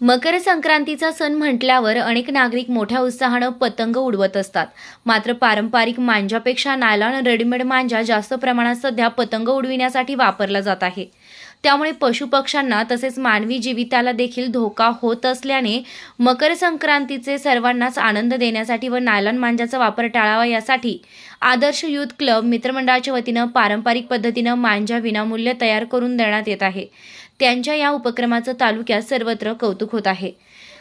मकर संक्रांतीचा सण म्हटल्यावर अनेक नागरिक मोठ्या उत्साहानं पतंग उडवत असतात. मात्र पारंपरिक मांजापेक्षा नायलॉन रेडीमेड मांजा जास्त प्रमाणात सध्या पतंग उडविण्यासाठी वापरला जात आहे. त्यामुळे पशुपक्ष्यांना तसेच मानवी जीविताला देखील धोका होत असल्याने मकर संक्रांतीचे सर्वांनाच आनंद देण्यासाठी व नायलॉन मांजाचा वापर टाळावा यासाठी आदर्श युथ क्लब मित्रमंडळाच्या वतीनं पारंपरिक पद्धतीनं मांजा विनामूल्य तयार करून देण्यात येत आहे. त्यांच्या या उपक्रमाचं तालुक्यात सर्वत्र कौतुक होत आहे.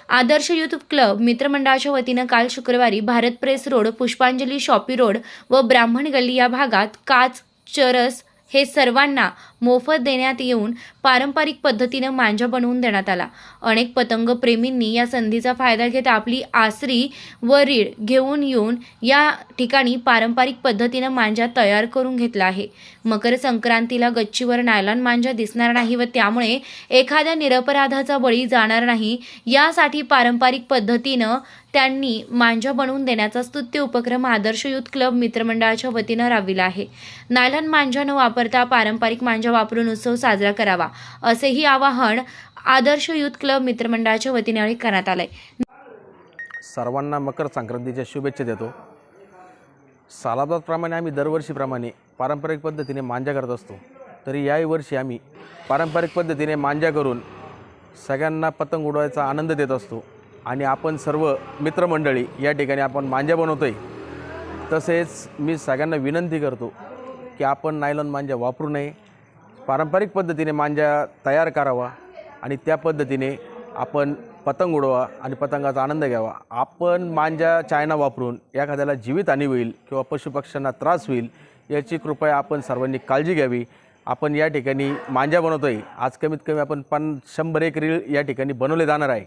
आदर्श युथ क्लब मित्रमंडळाच्या वतीनं काल शुक्रवारी Bharat press road Pushpanjali shoppy road व ब्राह्मण गल्ली या भागात काच चरस हे सर्वांना मोफत देण्यात येऊन पारंपरिक पद्धतीनं मांजा बनवून देण्यात आला. अनेक पतंग प्रेमींनी या संधीचा फायदा घेत आपली आसरी व रीड घेऊन येऊन या ठिकाणी पारंपरिक पद्धतीनं मांजा तयार करून घेतला आहे. मकर संक्रांतीला गच्चीवर नायलॉन मांजा दिसणार नाही व त्यामुळे एखाद्या निरपराधाचा बळी जाणार नाही. यासाठी पारंपरिक पद्धतीनं त्यांनी मांजा बनवून देण्याचा स्तुत्य उपक्रम आदर्श युथ क्लब मित्रमंडळाच्या वतीनं राबविला आहे. नायलॉन मांजा न वापरता पारंपरिक मांजा वापरून उत्सव साजरा करावा असेही आवाहन आदर्श युथ क्लब मित्रमंडळाच्या वतीने करण्यात आलंय. सर्वांना मकर संक्रांतीच्या शुभेच्छा देतो. सालाबादप्रमाणे आम्ही दरवर्षीप्रमाणे पारंपरिक पद्धतीने मांजा करत असतो. तरी याही वर्षी आम्ही पारंपरिक पद्धतीने मांजा करून सगळ्यांना पतंग उडवायचा आनंद देत असतो. आणि आपण सर्व मित्रमंडळी या ठिकाणी आपण मांजा बनवतो आहे तसेच मी सगळ्यांना विनंती करतो की आपण नायलॉन मांजा वापरू नये. पारंपरिक पद्धतीने मांजा तयार करावा आणि त्या पद्धतीने आपण पतंग उडवा आणि पतंगाचा आनंद घ्यावा. आपण मांजा चायना वापरून एखाद्याला जीवितहानी होईल किंवा पशुपक्ष्यांना त्रास होईल याची कृपया आपण सर्वांनी काळजी घ्यावी. आपण या ठिकाणी मांजा बनवतो आहे आज कमीत कमी आपण पण शंभर एक रीळ या ठिकाणी बनवले जाणार आहे.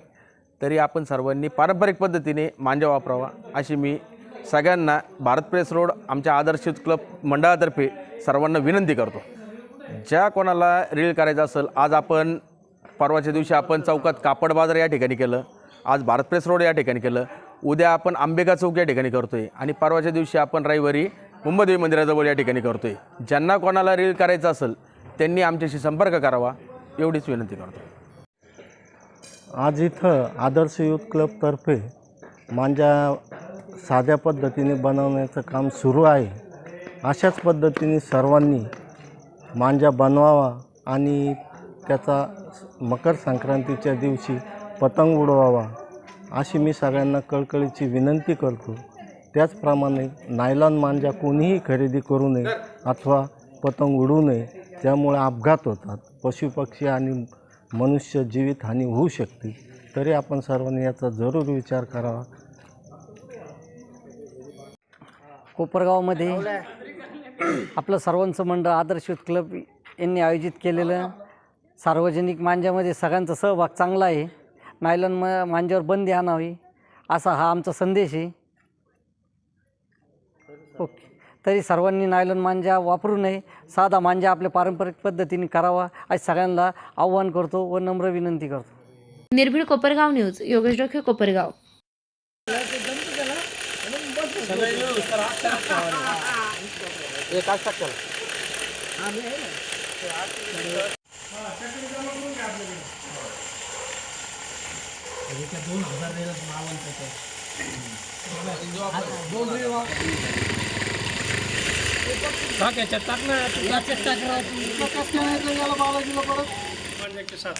तरी आपण सर्वांनी पारंपरिक पद्धतीने मांजा वापरावा. अशी मी सगळ्यांना भारत प्रेस रोड आमच्या आदर्श क्लब मंडळातर्फे सर्वांना विनंती करतो. ज्या कोणाला रील करायचं असेल आज आपण परवाच्या दिवशी आपण चौकात कापड बाजार या ठिकाणी केलं आज भारत प्रेस रोड या ठिकाणी केलं उद्या आपण आंबेगा चौक या ठिकाणी करतो आहे आणि परवाच्या दिवशी आपण रविवारी मुंबदेवी मंदिराजवळ या ठिकाणी करतो आहे ज्यांना कोणाला रील करायचं असेल त्यांनी आमच्याशी संपर्क करावा एवढीच विनंती करतो. आज इथं आदर्श युथ क्लबतर्फे मांजा साध्या पद्धतीने बनवण्याचं काम सुरू आहे. अशाच पद्धतीने सर्वांनी मांजा बनवावा आणि त्याचा मकर संक्रांतीच्या दिवशी पतंग उडवावा अशी मी सगळ्यांना कळकळीची विनंती करतो. त्याचप्रमाणे नायलॉन मांजा कोणीही खरेदी करू नये अथवा पतंग उडू नये त्यामुळे अपघात होतात. पशुपक्षी आणि मनुष्य जीवितहानी होऊ शकते. तरी आपण सर्वांनी याचा जरूर विचार करावा. कोपरगावमध्ये आपलं सर्वांचं मंडळ आदर्श युथ क्लब यांनी आयोजित केलेलं सार्वजनिक मांज्यामध्ये सगळ्यांचा सहभाग चांगला आहे. नायलॉन म मांज्यावर बंदी आणावी असा हा आमचा संदेश आहे. ओके. तरी सर्वांनी नायलॉन मांजा वापरू नये साधा मांजा आपल्या पारंपरिक पद्धतीने करावा आज सगळ्यांना आव्हान करतो व नम्र विनंती करतो. निर्भीड कोपरगाव न्यूज योगेश डोके कोपरगाव. एक आज टाक दोन हजार टाक याच्यात टाक ना. तू याच्यात टाक ना तू कसं करायचं याला बाबाजीला परत. सात.